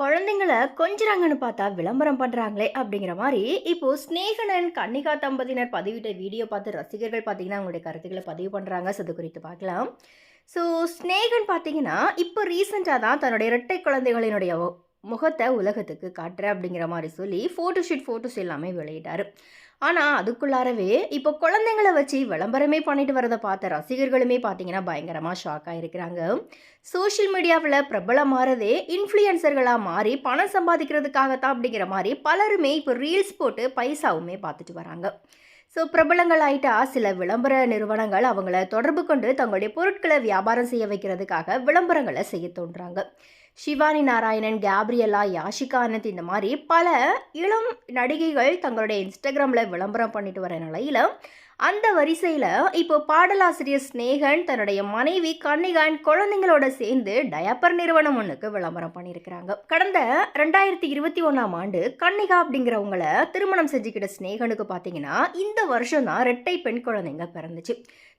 குழந்தைங்கள கொஞ்சிறாங்கன்னு பார்த்தா விளம்பரம் பண்ணுறாங்களே அப்படிங்கிற மாதிரி இப்போ ஸ்நேகனன் கன்னிகா தம்பதியினர் பதிவிட்ட வீடியோ பார்த்து ரசிகர்கள் பார்த்தீங்கன்னா அவங்களுடைய கருத்துக்களை பதிவு பண்ணுறாங்க ஸோ அது குறித்து பார்க்கலாம். ஸோ ஸ்நேகன் பார்த்தீங்கன்னா இப்போ ரீசெண்டாக தான் தன்னுடைய இரட்டை குழந்தைகளினுடைய முகத்தை உலகத்துக்கு காட்டுற அப்படிங்கிற மாதிரி சொல்லி ஃபோட்டோஷூட் ஃபோட்டோஸ் எல்லாமே வெளியிட்டார். ஆனால் அதுக்குள்ளாரவே இப்போ குழந்தைங்களை வச்சு விளம்பரமே பண்ணிட்டு வரதை பார்த்த ரசிகர்களுமே பார்த்தீங்கன்னா பயங்கரமாக ஷாக் ஆகிருக்கிறாங்க சோஷியல் மீடியாவில் பிரபலமாறதே இன்ஃப்ளூயன்சர்களாக மாறி பணம் சம்பாதிக்கிறதுக்காகத்தான் அப்படிங்கிற மாதிரி பலருமே இப்போ ரீல்ஸ் போட்டு பைசாவுமே பார்த்துட்டு வராங்க. ஸோ பிரபலங்கள் சில விளம்பர நிறுவனங்கள் அவங்கள தொடர்பு கொண்டு தங்களுடைய பொருட்களை வியாபாரம் செய்ய வைக்கிறதுக்காக விளம்பரங்களை செய்ய தோன்றாங்க. சிவானி நாராயணன் கேப்ரியலா யாஷிகா ஆனந்த் இந்த மாதிரி பல இளம் நடிகைகள் தங்களுடைய இன்ஸ்டாகிராமில் விளம்பரம் பண்ணிட்டு வர நிலையில் அந்த வரிசையில் இப்போ பாடலாசிரியர் ஸ்னேகன் தன்னுடைய மனைவி கன்னிகான் குழந்தைங்களோட சேர்ந்து டயப்பர் நிறுவனம் ஒன்றுக்கு விளம்பரம் பண்ணியிருக்கிறாங்க. கடந்த ரெண்டாயிரத்தி இருபத்தி ஒன்றாம் ஆண்டு கன்னிகா அப்படிங்கிறவங்கள திருமணம் செஞ்சுக்கிட்ட ஸ்னேகனுக்கு பார்த்தீங்கன்னா இந்த வருஷம் தான் ரெட்டை பெண் குழந்தைங்க பிறந்துச்சு.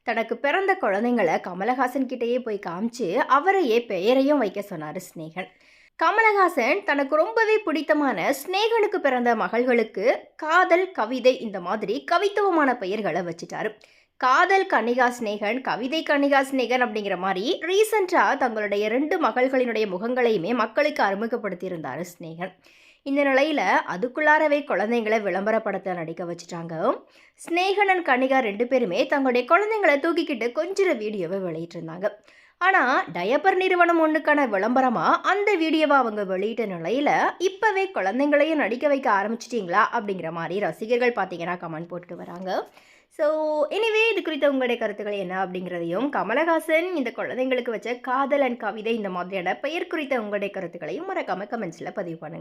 தனக்கு பிறந்த குழந்தைங்கள கமலஹாசன் கிட்டேயே போய் காமிச்சு அவரையே பெயரையும் வைக்க சொன்னார் ஸ்னேகன் கமலஹாசன் தனக்கு ரொம்பவே பிடித்தமான ஸ்னேகனுக்கு பிறந்த மகள்களுக்கு காதல் கவிதை இந்த மாதிரி கவித்துவமான பெயர்களை வச்சுட்டாரு. காதல் கன்னிகா ஸ்னேகன் கவிதை கன்னிகா ஸ்னேகன் அப்படிங்கிற மாதிரி ரீசெண்டாக தங்களுடைய ரெண்டு மகள்களினுடைய முகங்களையுமே மக்களுக்கு அறிமுகப்படுத்தியிருந்தார் ஸ்னேகன். இந்த நிலையில் அதுக்குள்ளாரவே குழந்தைங்களை விளம்பரப்படத்தை நடிக்க வச்சுட்டாங்க. ஸ்னேகன் கன்னிகா ரெண்டு பேருமே தங்களுடைய குழந்தைங்களை தூக்கிக்கிட்டு கொஞ்சிற வீடியோவை வெளியிட்டிருந்தாங்க. ஆனால் டயப்பர் நிறுவனம் ஒன்றுக்கான விளம்பரமாக அந்த வீடியோவை அவங்க வெளியிட்ட நிலையில் இப்போவே குழந்தைங்களையும் நடிக்க வைக்க ஆரம்பிச்சிட்டிங்களா அப்படிங்கிற மாதிரி ரசிகர்கள் பார்த்தீங்கன்னா கமெண்ட் போட்டுட்டு வராங்க. ஸோ எனிவே இது குறித்த உங்களுடைய கருத்துக்கள் என்ன அப்படிங்கிறதையும் கமலஹாசன் இந்த குழந்தைங்களுக்கு வச்ச காதல் அண்ட் கவிதை இந்த மாதிரியான பெயர் குறித்த உங்களுடைய கருத்துக்களையும் மறக்காம கமெண்ட்ஸில் பதிவு பண்ணுங்கள்